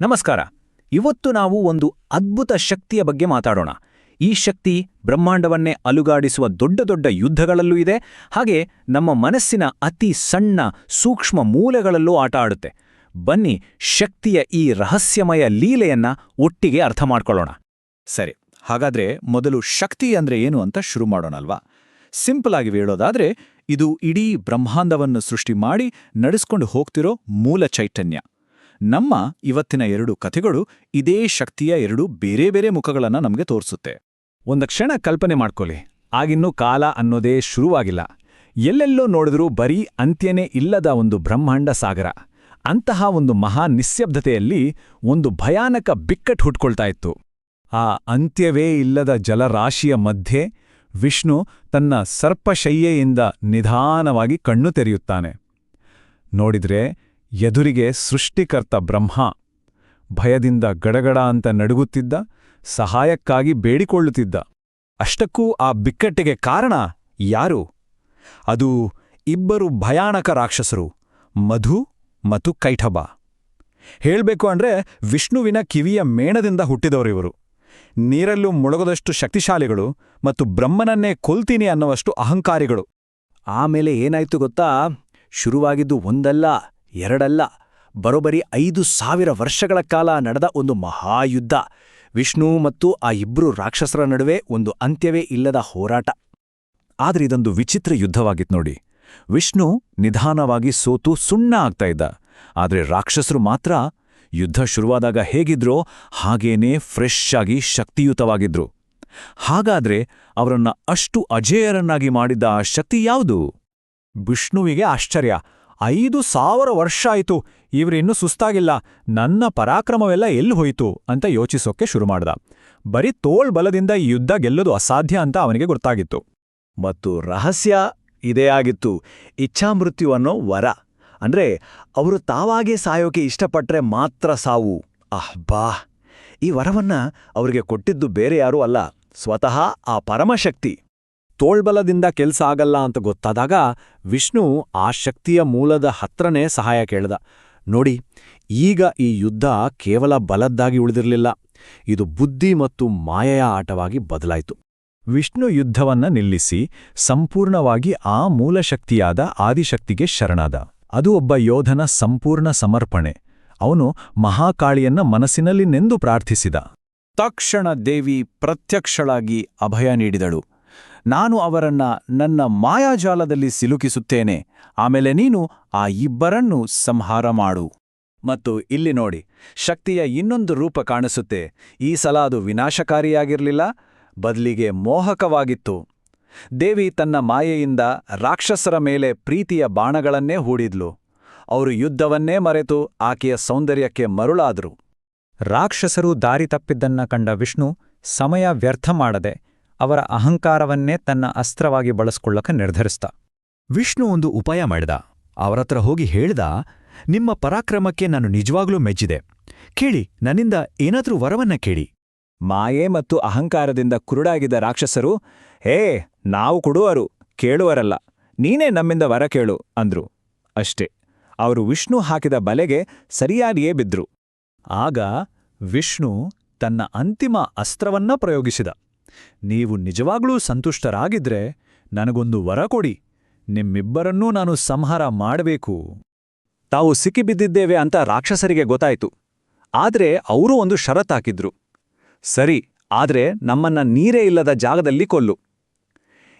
ನಮಸ್ಕಾರ. ಇವತ್ತು ನಾವು ಒಂದು ಅದ್ಭುತ ಶಕ್ತಿಯ ಬಗ್ಗೆ ಮಾತಾಡೋಣ. ಈ ಶಕ್ತಿ ಬ್ರಹ್ಮಾಂಡವನ್ನೇ ಅಲುಗಾಡಿಸುವ ದೊಡ್ಡ ದೊಡ್ಡ ಯುದ್ಧಗಳಲ್ಲೂ ಇದೆ. ಹಾಗೆ ನಮ್ಮ ಮನಸ್ಸಿನ ಅತಿ ಸಣ್ಣ ಸೂಕ್ಷ್ಮ ಮೂಲೆಗಳಲ್ಲೂ ಆಟ ಆಡುತ್ತೆ. ಬನ್ನಿ ಶಕ್ತಿಯ ಈ ರಹಸ್ಯಮಯ ಲೀಲೆಯನ್ನ ಒಟ್ಟಿಗೆ ಅರ್ಥ ಮಾಡ್ಕೊಳ್ಳೋಣ. ಸರಿ, ಹಾಗಾದ್ರೆ ಮೊದಲು ಶಕ್ತಿ ಅಂದ್ರೆ ಏನು ಅಂತ ಶುರು ಮಾಡೋಣಲ್ವಾ? ಸಿಂಪಲ್ ಆಗಿ ಹೇಳೋದಾದ್ರೆ, ಇದು ಇಡೀ ಬ್ರಹ್ಮಾಂಡವನ್ನು ಸೃಷ್ಟಿ ಮಾಡಿ ನಡೆಸ್ಕೊಂಡು ಹೋಗ್ತಿರೋ ಮೂಲ ಚೈತನ್ಯ. ನಮ್ಮ ಇವತ್ತಿನ ಎರಡು ಕಥೆಗಳು ಇದೇ ಶಕ್ತಿಯ ಎರಡು ಬೇರೆ ಬೇರೆ ಮುಖಗಳನ್ನು ನಮಗೆ ತೋರಿಸುತ್ತೆ. ಒಂದು ಕ್ಷಣ ಕಲ್ಪನೆ ಮಾಡ್ಕೊಳ್ಳಿ ಆಗಿನ್ನೂ ಕಾಲ ಅನ್ನೋದೇ ಶುರುವಾಗಿಲ್ಲ. ಎಲ್ಲೆಲ್ಲೋ ನೋಡಿದರೂ ಬರೀ ಅಂತ್ಯನೇ ಇಲ್ಲದ ಒಂದು ಬ್ರಹ್ಮಾಂಡ ಸಾಗರ. ಅಂತಹ ಒಂದು ಮಹಾ ನಿಶ್ಯಬ್ದತೆಯಲ್ಲಿ ಒಂದು ಭಯಾನಕ ಬಿಕ್ಕಟ್ ಹುಟ್ಕೊಳ್ತಾ ಇತ್ತು. ಆ ಅಂತ್ಯವೇ ಇಲ್ಲದ ಜಲರಾಶಿಯ ಮಧ್ಯೆ ವಿಷ್ಣು ತನ್ನ ಸರ್ಪಶಯ್ಯೆಯಿಂದ ನಿಧಾನವಾಗಿ ಕಣ್ಣು ತೆರೆಯುತ್ತಾನೆ. ನೋಡಿದ್ರೆ ಎದುರಿಗೆ ಸೃಷ್ಟಿಕರ್ತ ಬ್ರಹ್ಮ. ಭಯದಿಂದ ಗಡಗಡ ಅಂತ ನಡುಗುತ್ತಿದ್ದ, ಸಹಾಯಕ್ಕಾಗಿ ಬೇಡಿಕೊಳ್ಳುತ್ತಿದ್ದ. ಅಷ್ಟಕ್ಕೂ ಆ ಬಿಕ್ಕಟ್ಟಿಗೆ ಕಾರಣ ಯಾರು? ಅದು ಇಬ್ಬರು ಭಯಾನಕ ರಾಕ್ಷಸರು, ಮಧು ಮತ್ತು ಕೈಠಬ. ಹೇಳ್ಬೇಕು ಅಂದ್ರೆ ವಿಷ್ಣುವಿನ ಕಿವಿಯ ಮೇಣದಿಂದ ಹುಟ್ಟಿದವರಿವರು ನೀರಲ್ಲೂ ಮುಳುಗದಷ್ಟು ಶಕ್ತಿಶಾಲಿಗಳು ಮತ್ತು ಬ್ರಹ್ಮನನ್ನೇ ಕೊಲ್ತೀನಿ ಅನ್ನುವಷ್ಟು ಅಹಂಕಾರಿಗಳು. ಆಮೇಲೆ ಏನಾಯ್ತು ಗೊತ್ತಾ? ಶುರುವಾಗಿದ್ದು ಒಂದಲ್ಲ. ಎರಡಲ್ಲ, ಬರೋಬರಿ ಐದು ಸಾವಿರ ವರ್ಷಗಳ ಕಾಲ ನಡೆದ ಒಂದು ಮಹಾಯುದ್ಧ. ವಿಷ್ಣು ಮತ್ತು ಆ ಇಬ್ರು ರಾಕ್ಷಸರ ನಡುವೆ ಒಂದು ಅಂತ್ಯವೇ ಇಲ್ಲದ ಹೋರಾಟ. ಆದ್ರೆ ಇದೊಂದು ವಿಚಿತ್ರ ಯುದ್ಧವಾಗಿತ್ತು ನೋಡಿ. ವಿಷ್ಣು ನಿಧಾನವಾಗಿ ಸೋತು ಸುಣ್ಣ ಆಗ್ತಾ ಇದ್ದ. ಆದ್ರೆ ರಾಕ್ಷಸರು ಮಾತ್ರ ಯುದ್ಧ ಶುರುವಾದಾಗ ಹೇಗಿದ್ರೋ ಹಾಗೇನೇ ಫ್ರೆಶ್ ಆಗಿ ಶಕ್ತಿಯುತವಾಗಿದ್ರು. ಹಾಗಾದ್ರೆ ಅವರನ್ನ ಅಷ್ಟು ಅಜೇಯರನ್ನಾಗಿ ಮಾಡಿದ್ದ ಆ ಶಕ್ತಿ ಯಾವುದು? ವಿಷ್ಣುವಿಗೆ ಆಶ್ಚರ್ಯ. ಐದು ಸಾವಿರ ವರ್ಷ ಆಯಿತು. ಇವರಿನ್ನೂ ಸುಸ್ತಾಗಿಲ್ಲ. ನನ್ನ ಪರಾಕ್ರಮವೆಲ್ಲ ಎಲ್ಲಿ ಹೋಯಿತು? ಅಂತ ಯೋಚಿಸೋಕೆ ಶುರು ಮಾಡ್ದ. ಬರೀ ತೋಳ್ ಬಲದಿಂದ ಈ ಯುದ್ಧ ಗೆಲ್ಲೋದು ಅಸಾಧ್ಯ ಅಂತ ಅವನಿಗೆ ಗೊತ್ತಾಗಿತ್ತು. ಮತ್ತು ರಹಸ್ಯ ಇದೇ ಆಗಿತ್ತು. ಇಚ್ಛಾಮೃತ್ಯು ಅನ್ನೋ ವರ. ಅಂದ್ರೆ ಅವರು ತಾವಾಗೇ ಸಾಯೋಕೆ ಇಷ್ಟಪಟ್ರೆ ಮಾತ್ರ ಸಾವು. ಅಹ್ಬಾ! ಈ ವರವನ್ನ ಅವರಿಗೆ ಕೊಟ್ಟಿದ್ದು ಬೇರೆ ಯಾರೂ ಅಲ್ಲ. ಸ್ವತಃ ಆ ಪರಮಶಕ್ತಿ. ತೋಳ್ಬಲದಿಂದ ಕೆಲ್ಸ ಆಗಲ್ಲ ಅಂತ ಗೊತ್ತಾದಾಗ ವಿಷ್ಣು ಆ ಶಕ್ತಿಯ ಮೂಲದ ಹತ್ರನೇ ಸಹಾಯ ಕೇಳ್ದ. ನೋಡಿ, ಈಗ ಈ ಯುದ್ಧ ಕೇವಲ ಬಲದ್ದಾಗಿ ಉಳಿದಿರಲಿಲ್ಲ. ಇದು ಬುದ್ಧಿ ಮತ್ತು ಮಾಯೆಯ ಆಟವಾಗಿ ಬದಲಾಯಿತು. ವಿಷ್ಣು ಯುದ್ಧವನ್ನ ನಿಲ್ಲಿಸಿ ಸಂಪೂರ್ಣವಾಗಿ ಆ ಮೂಲಶಕ್ತಿಯಾದ ಆದಿಶಕ್ತಿಗೆ ಶರಣಾದ. ಅದು ಒಬ್ಬ ಯೋಧನ ಸಂಪೂರ್ಣ ಸಮರ್ಪಣೆ. ಅವನು ಮಹಾಕಾಳಿಯನ್ನ ಮನಸ್ಸಿನಲ್ಲಿ ನೆಂದು ಪ್ರಾರ್ಥಿಸಿದ. ತಕ್ಷಣ ದೇವಿ ಪ್ರತ್ಯಕ್ಷಳಾಗಿ ಅಭಯ ನೀಡಿದಳು. ನಾನು ಅವರನ್ನ ನನ್ನ ಮಾಯಾಜಾಲದಲ್ಲಿ ಸಿಲುಕಿಸುತ್ತೇನೆ. ಆಮೇಲೆ ನೀನು ಆ ಇಬ್ಬರನ್ನು ಸಂಹಾರ ಮಾಡು. ಮತ್ತು ಇಲ್ಲಿ ನೋಡಿ, ಶಕ್ತಿಯ ಇನ್ನೊಂದು ರೂಪ ಕಾಣಿಸುತ್ತೆ. ಈ ಸಲ ಅದು ವಿನಾಶಕಾರಿಯಾಗಿರಲಿಲ್ಲ, ಬದಲಿಗೆ ಮೋಹಕವಾಗಿತ್ತು. ದೇವಿ ತನ್ನ ಮಾಯೆಯಿಂದ ರಾಕ್ಷಸರ ಮೇಲೆ ಪ್ರೀತಿಯ ಬಾಣಗಳನ್ನೇ ಹೂಡಿದ್ಲು. ಅವರು ಯುದ್ಧವನ್ನೇ ಮರೆತು ಆಕೆಯ ಸೌಂದರ್ಯಕ್ಕೆ ಮರುಳಾದರು. ರಾಕ್ಷಸರು ದಾರಿ ತಪ್ಪಿದ್ದನ್ನ ಕಂಡ ವಿಷ್ಣು ಸಮಯ ವ್ಯರ್ಥ ಮಾಡದೆ ಅವರ ಅಹಂಕಾರವನ್ನೇ ತನ್ನ ಅಸ್ತ್ರವಾಗಿ ಬಳಸ್ಕೊಳ್ಳಕ ನಿರ್ಧರಿಸ್ತ. ವಿಷ್ಣು ಒಂದು ಉಪಾಯ ಮಾಡಿದ. ಅವರತ್ರ ಹೋಗಿ ಹೇಳ್ದ ನಿಮ್ಮ ಪರಾಕ್ರಮಕ್ಕೆ ನಾನು ನಿಜವಾಗ್ಲೂ ಮೆಚ್ಚಿದೆ. ಕೇಳಿ ನನ್ನಿಂದ ಏನಾದ್ರೂ ವರವನ್ನ ಕೇಳಿ. ಮಾಯೆ ಮತ್ತು ಅಹಂಕಾರದಿಂದ ಕುರುಡಾಗಿದ್ದ ರಾಕ್ಷಸರು ಹೇ ನಾವು ಕೊಡುವರು ಕೇಳುವರಲ್ಲ ನೀನೇ ನಮ್ಮಿಂದ ವರ ಕೇಳು ಅಂದ್ರು. ಅಷ್ಟೇ ಅವರು ವಿಷ್ಣು ಹಾಕಿದ ಬಲೆಗೆ ಸರಿಯಾಗಿಯೇ ಬಿದ್ರು. ಆಗ ವಿಷ್ಣು ತನ್ನ ಅಂತಿಮ ಅಸ್ತ್ರವನ್ನ ಪ್ರಯೋಗಿಸಿದ. ನೀವು ನಿಜವಾಗ್ಲೂ ಸಂತುಷ್ಟರಾಗಿದ್ರೆ ನನಗೊಂದು ವರ ಕೊಡಿ. ನಿಮ್ಮಿಬ್ಬರನ್ನೂ ನಾನು ಸಂಹಾರ ಮಾಡಬೇಕು. ತಾವು ಸಿಕ್ಕಿಬಿದ್ದಿದ್ದೇವೆ ಅಂತ ರಾಕ್ಷಸರಿಗೆ ಗೊತ್ತಾಯಿತು. ಆದ್ರೆ ಅವರು ಒಂದು ಷರತ್ತಾಕಿದ್ರು ಸರಿ, ಆದ್ರೆ ನಮ್ಮನ್ನ ನೀರೇ ಇಲ್ಲದ ಜಾಗದಲ್ಲಿ ಕೊಲ್ಲು.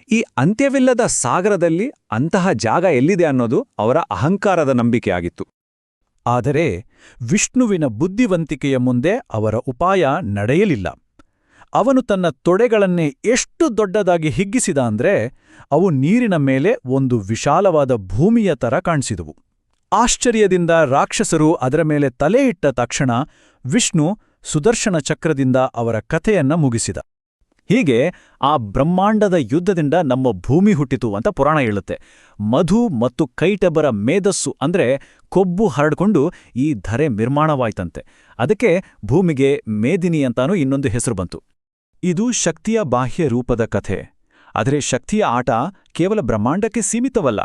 ಈ ಅಂತ್ಯವಿಲ್ಲದ ಸಾಗರದಲ್ಲಿ ಅಂತಹ ಜಾಗ ಎಲ್ಲಿದೆ ಅನ್ನೋದು ಅವರ ಅಹಂಕಾರದ ನಂಬಿಕೆಯಾಗಿತ್ತು. ಆದರೆ ವಿಷ್ಣುವಿನ ಬುದ್ಧಿವಂತಿಕೆಯ ಮುಂದೆ ಅವರ ಉಪಾಯ ನಡೆಯಲಿಲ್ಲ. ಅವನು ತನ್ನ ತೊಡೆಗಳನ್ನೇ ಎಷ್ಟು ದೊಡ್ಡದಾಗಿ ಹಿಗ್ಗಿಸಿದ ಅಂದ್ರೆ ಅವು ನೀರಿನ ಮೇಲೆ ಒಂದು ವಿಶಾಲವಾದ ಭೂಮಿಯ ತರ ಕಾಣಿಸಿದವು. ಆಶ್ಚರ್ಯದಿಂದ ರಾಕ್ಷಸರು ಅದರ ಮೇಲೆ ತಲೆ ಇಟ್ಟ ತಕ್ಷಣ ವಿಷ್ಣು ಸುದರ್ಶನ ಚಕ್ರದಿಂದ ಅವರ ಕಥೆಯನ್ನ ಮುಗಿಸಿದ. ಹೀಗೆ ಆ ಬ್ರಹ್ಮಾಂಡದ ಯುದ್ಧದಿಂದ ನಮ್ಮ ಭೂಮಿ ಹುಟ್ಟಿತು ಅಂತ ಪುರಾಣ ಹೇಳುತ್ತೆ. ಮಧು ಮತ್ತು ಕೈಟಬರ ಮೇಧಸ್ಸು ಅಂದ್ರೆ ಕೊಬ್ಬು ಹರಡ್ಕೊಂಡು ಈ ಧರೆ ನಿರ್ಮಾಣವಾಯ್ತಂತೆ. ಅದಕ್ಕೆ ಭೂಮಿಗೆ ಮೇದಿನಿ ಅಂತಾನೂ ಇನ್ನೊಂದು ಹೆಸರು ಬಂತು. ಇದು ಶಕ್ತಿಯ ಬಾಹ್ಯ ರೂಪದ ಕಥೆ. ಆದರೆ ಶಕ್ತಿಯ ಆಟ ಕೇವಲ ಬ್ರಹ್ಮಾಂಡಕ್ಕೆ ಸೀಮಿತವಲ್ಲ,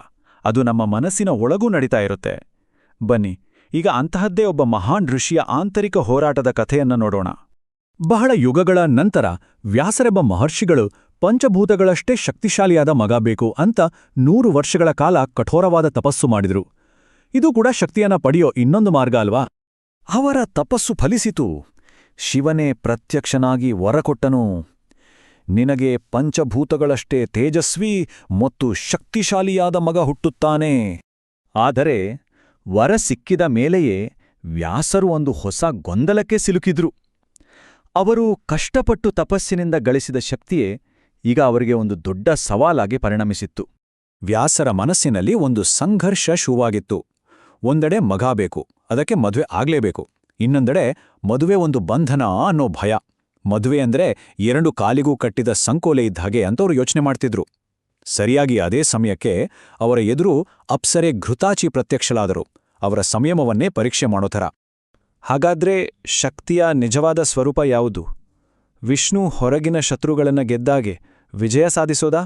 ಅದು ನಮ್ಮ ಮನಸ್ಸಿನ ಒಳಗೂ ನಡೀತಾ ಇರುತ್ತೆ. ಬನ್ನಿ, ಈಗ ಅಂತಹದ್ದೇ ಒಬ್ಬ ಮಹಾನ್ ಋಷಿಯ ಆಂತರಿಕ ಹೋರಾಟದ ಕಥೆಯನ್ನ ನೋಡೋಣ. ಬಹಳ ಯುಗಗಳ ನಂತರ ವ್ಯಾಸರೆಂಬ ಮಹರ್ಷಿಗಳು ಪಂಚಭೂತಗಳಷ್ಟೇ ಶಕ್ತಿಶಾಲಿಯಾದ ಮಗ ಬೇಕು ಅಂತ ನೂರು ವರ್ಷಗಳ ಕಾಲ ಕಠೋರವಾದ ತಪಸ್ಸು ಮಾಡಿದ್ರು. ಇದು ಕೂಡ ಶಕ್ತಿಯನ್ನ ಪಡೆಯೋ ಇನ್ನೊಂದು ಮಾರ್ಗ ಅಲ್ವಾ? ಅವರ ತಪಸ್ಸು ಫಲಿಸಿತು. ಶಿವನೇ ಪ್ರತ್ಯಕ್ಷನಾಗಿ ವರಕೊಟ್ಟನು. ನಿನಗೆ ಪಂಚಭೂತಗಳಷ್ಟೇ ತೇಜಸ್ವಿ ಮತ್ತು ಶಕ್ತಿಶಾಲಿಯಾದ ಮಗ ಹುಟ್ಟುತ್ತಾನೆ. ಆದರೆ ವರ ಸಿಕ್ಕಿದ ಮೇಲೆಯೇ ವ್ಯಾಸರು ಒಂದು ಹೊಸ ಗೊಂದಲಕ್ಕೆ ಸಿಲುಕಿದ್ರು. ಅವರು ಕಷ್ಟಪಟ್ಟು ತಪಸ್ಸಿನಿಂದ ಗಳಿಸಿದ ಶಕ್ತಿಯೇ ಈಗ ಅವರಿಗೆ ಒಂದು ದೊಡ್ಡ ಸವಾಲಾಗಿ ಪರಿಣಮಿಸಿತ್ತು. ವ್ಯಾಸರ ಮನಸ್ಸಿನಲ್ಲಿ ಒಂದು ಸಂಘರ್ಷ ಶುವಾಗಿತ್ತು ಒಂದೆಡೆ ಮಗ ಬೇಕು, ಅದಕ್ಕೆ ಮದುವೆ ಆಗ್ಲೇಬೇಕು. ಇನ್ನೊಂದೆಡೆ, ಮದುವೆ ಒಂದು ಬಂಧನ ಅನ್ನೋ ಭಯ. ಮದುವೆ ಅಂದ್ರೆ ಎರಡು ಕಾಲಿಗೂ ಕಟ್ಟಿದ ಸಂಕೋಲೆ ಇದ್ದ ಹಾಗೆ ಅಂತವ್ರು ಯೋಚನೆ ಮಾಡ್ತಿದ್ರು. ಸರಿಯಾಗಿ ಅದೇ ಸಮಯಕ್ಕೆ ಅವರ ಎದುರು ಅಪ್ಸರೆ ಘೃತಾಚಿ ಪ್ರತ್ಯಕ್ಷಲಾದರು ಅವರ ಸಂಯಮವನ್ನೇ ಪರೀಕ್ಷೆ ಮಾಡೋ ಥರ. ಹಾಗಾದ್ರೆ ಶಕ್ತಿಯ ನಿಜವಾದ ಸ್ವರೂಪ ಯಾವುದು? ವಿಷ್ಣು ಹೊರಗಿನ ಶತ್ರುಗಳನ್ನು ಗೆದ್ದಾಗೆ ವಿಜಯ ಸಾಧಿಸೋದಾ?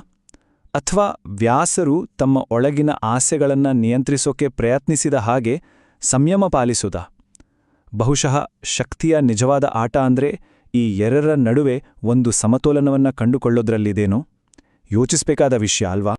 ಅಥವಾ ವ್ಯಾಸರು ತಮ್ಮ ಒಳಗಿನ ಆಸೆಗಳನ್ನು ನಿಯಂತ್ರಿಸೋಕೆ ಪ್ರಯತ್ನಿಸಿದ ಹಾಗೆ ಸಂಯಮ ಪಾಲಿಸುವುದಾ ಬಹುಶಃ ಶಕ್ತಿಯ ನಿಜವಾದ ಆಟ ಅಂದ್ರೆ ಈ ಎರರ ನಡುವೆ ಒಂದು ಸಮತೋಲನವನ್ನ ಕಂಡುಕೊಳ್ಳೋದ್ರಲ್ಲಿದೇನೋ? ಯೋಚಿಸ್ಬೇಕಾದ ವಿಷಯ ಅಲ್ವಾ?